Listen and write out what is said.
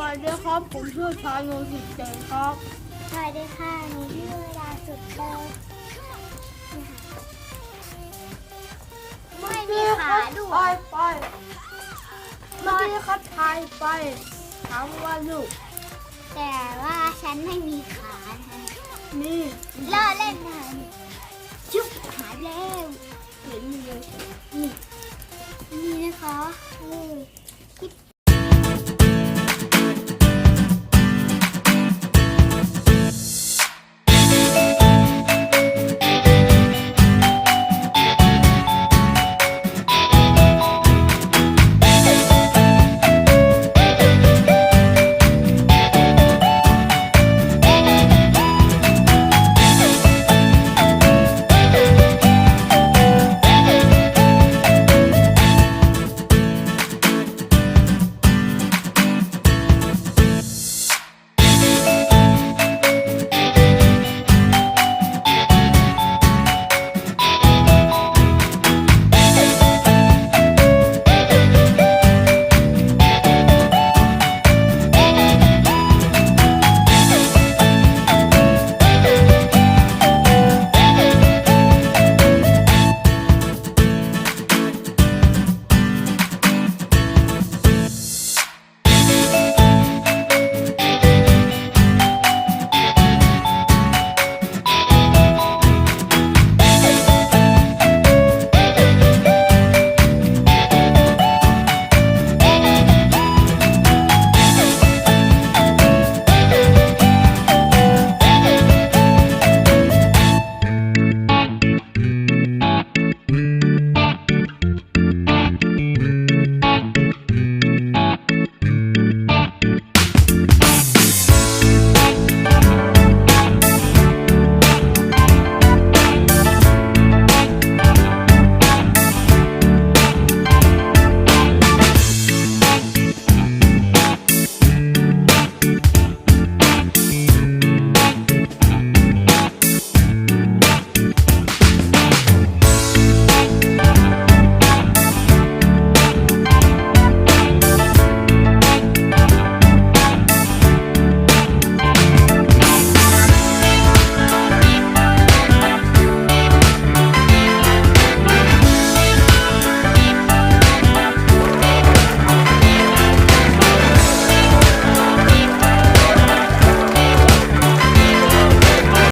วัสดีครับ ผมชื่อชายโนสิเจนครับสวัสดีค่ะหนูชื่อดาสุดเลยไม่มีขาด้วย ไปไปไม่มีขาทายไปถามว่าลูก แต่ว่าฉันไม่มีขานะนี่เล่อเล่นนะชุบหายแล้วเห็นเลยนี่นี่นะคะเออ